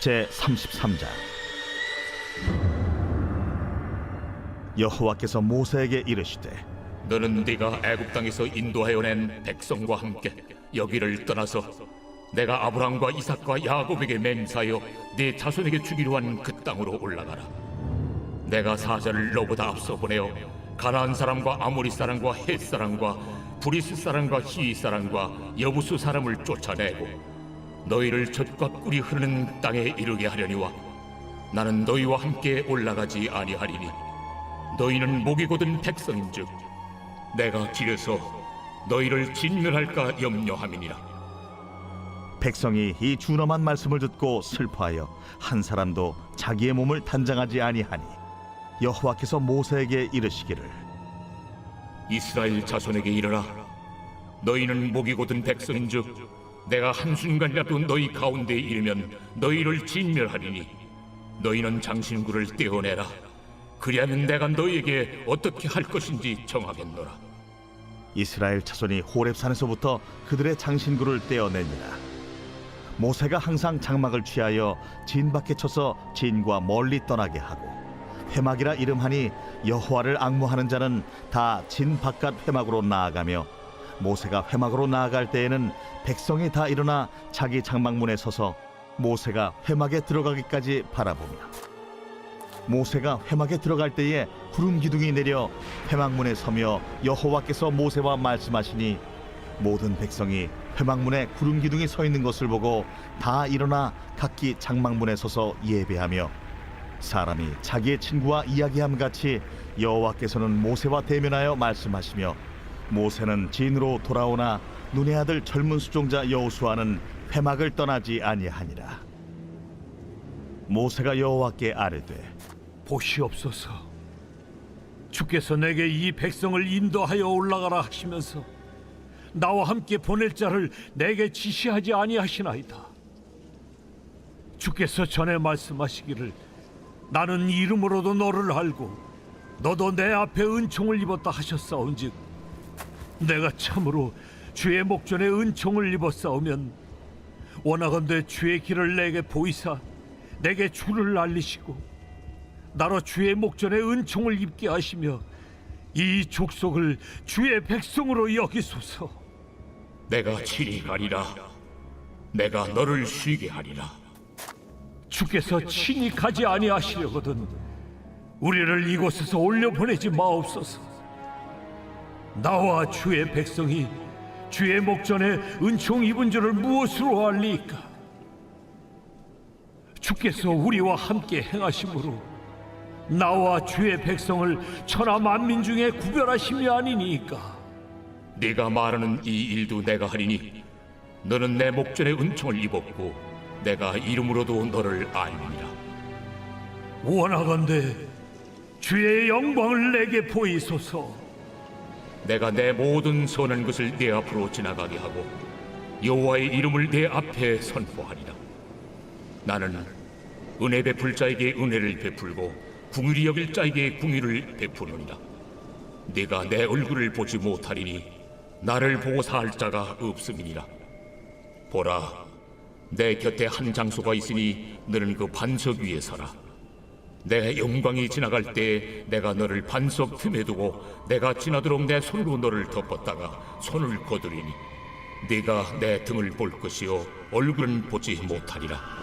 제 33장 여호와께서 모세에게 이르시되 너는 네가 애굽 땅에서 인도하여 낸 백성과 함께 여기를 떠나서 내가 아브라함과 이삭과 야곱에게 맹세하여 네 자손에게 주기로 한 그 땅으로 올라가라. 내가 사자를 너보다 앞서 보내어 가나안 사람과 아모리 사람과 헷 사람과 브리스 사람과 히이 사람과 여부수 사람을 쫓아내고 너희를 젖과 꿀이 흐르는 땅에 이르게 하려니와 나는 너희와 함께 올라가지 아니하리니 너희는 목이 곧은 백성인즉 내가 길에서 너희를 진멸할까 염려함이니라. 백성이 이 준엄한 말씀을 듣고 슬퍼하여 한 사람도 자기의 몸을 단장하지 아니하니 여호와께서 모세에게 이르시기를. 이스라엘 자손에게 이르라. 너희는 목이 곧은 백성인즉 내가 한순간이라도 너희 가운데에 이르면 너희를 진멸하리니 너희는 장신구를 떼어내라. 그리하면 내가 너희에게 어떻게 할 것인지 정하겠노라. 이스라엘 자손이 호렙산에서부터 그들의 장신구를 떼어내니라. 모세가 항상 장막을 취하여 진 밖에 쳐서 진과 멀리 떠나게 하고 회막이라 이름하니 여호와를 악무하는 자는 다 진 바깥 회막으로 나아가며 모세가 회막으로 나아갈 때에는 백성이 다 일어나 자기 장막문에 서서 모세가 회막에 들어가기까지 바라보며 모세가 회막에 들어갈 때에 구름 기둥이 내려 회막문에 서며 여호와께서 모세와 말씀하시니 모든 백성이 회막문에 구름 기둥이 서 있는 것을 보고 다 일어나 각기 장막문에 서서 예배하며 사람이 자기의 친구와 이야기함 같이 여호와께서는 모세와 대면하여 말씀하시며 모세는 진으로 돌아오나 눈의 아들 젊은 수종자 여호수아는 회막을 떠나지 아니하니라 모세가 여호와께 아뢰되 보시옵소서. 주께서 내게 이 백성을 인도하여 올라가라 하시면서 나와 함께 보낼 자를 내게 지시하지 아니하시나이다. 주께서 전에 말씀하시기를 나는 이름으로도 너를 알고 너도 내 앞에 은총을 입었다 하셨사온즉 내가 참으로 주의 목전에 은총을 입었사오면 원하건대 주의 길을 내게 보이사 내게 주를 알리시고 나로 주의 목전에 은총을 입게 하시며 이 족속을 주의 백성으로 여기소서. 내가 친히 가리라 내가 너를 쉬게 하리라 주께서 친히 가지 아니하시려거든 우리를 이곳에서 올려 보내지 마옵소서. 나와 주의 백성이 주의 목전에 은총 입은 줄을 무엇으로 알리까? 주께서 우리와 함께 행하심으로 나와 주의 백성을 천하 만민 중에 구별하심이 아니니까. 네가 말하는 이 일도 내가 하리니 너는 내 목전에 은총을 입었고 내가 이름으로도 너를 알리니라 원하건대 주의 영광을 내게 보이소서. 내가 내 모든 선한 것을 내 앞으로 지나가게 하고 여호와의 이름을 내 앞에 선포하리라. 나는 은혜 베풀 자에게 은혜를 베풀고 궁휼히 여길 자에게 궁휼을 베푸느니라. 네가 내 얼굴을 보지 못하리니 나를 보고 살 자가 없음이니라. 보라, 내 곁에 한 장소가 있으니 너는 그 반석 위에 서라. 내 영광이 지나갈 때 내가 너를 반석 틈에 두고 내가 지나도록 내 손으로 너를 덮었다가 손을 거두리니 네가 내 등을 볼 것이요 얼굴은 보지 못하리라